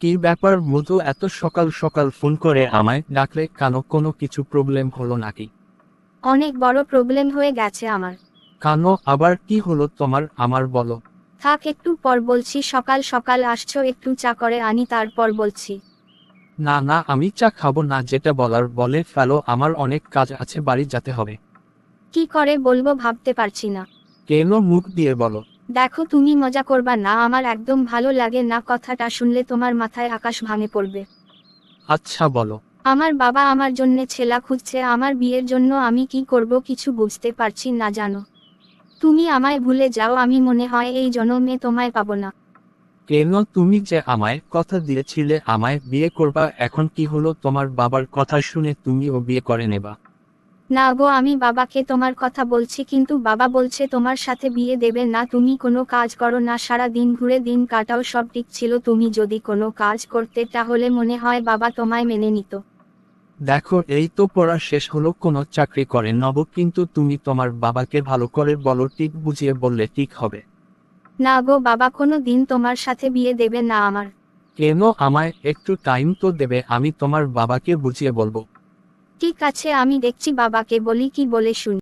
কি ব্যাপার মধু এত সকাল সকাল ফোন করে আমায় ডাকলে কেন কোনো কিছু প্রবলেম হলো নাকি? অনেক বড় প্রবলেম হয়ে গেছে আমার। কেন আবার কি হলো তোমার আমার বলো। থাক একটু পর বলছি সকাল সকাল আসছো একটু চা করে আনি তারপর বলছি। না না আমি চা খাব না যেটা বলার বলে ফেলো আমার অনেক কাজ আছে বাড়ি যেতে হবে। কি করে বলব ভাবতে পারছি না। কেন মুখ দিয়ে বলো? দেখো তুমি মজা করবা না আমার একদম ভালো লাগে না কথাটা শুনলে তোমার মাথায় আকাশ ভাঙে পড়বে। আচ্ছা বলো। আমার বাবা আমার জন্যে ছেলা খুঁজছে আমার বিয়ের জন্য আমি কি করব কিছু বুঝতে পারছি না জানো। তুমি আমায় ভুলে যাও আমি মনে হয় এই জন্মে তোমায় পাবো না। কেন তুমি যে আমায় কথা দিয়েছিলে আমায় বিয়ে করবা এখন কি হলো তোমার বাবার কথা শুনে তুমিও বিয়ে করে নেবা? না গো আমি বাবাকে তোমার কথা বলছি কিন্তু বাবা বলছে তোমার সাথে বিয়ে দেবে না তুমি কোনো কাজ করো না সারা দিন ঘুরে দিন কাটাও সব ঠিক ছিল তুমি যদি কোনো কাজ করতে তাহলে মনে হয় বাবা তোমায় মেনে নিত। দেখো এই তো পড়া শেষ হলো কোনো চাকরি করে নব কিন্তু তুমি তোমার বাবাকে ভালো করে বলো ঠিক বুঝিয়ে বললে ঠিক হবে। না গো বাবা কোনো দিন তোমার সাথে বিয়ে দেবে না আমার। কেন আমায় একটু টাইম তো দেবে আমি তোমার বাবাকে বুঝিয়ে বলব। ঠিক আছে আমি দেখছি বাবাকে বলি কি বলে শুনি।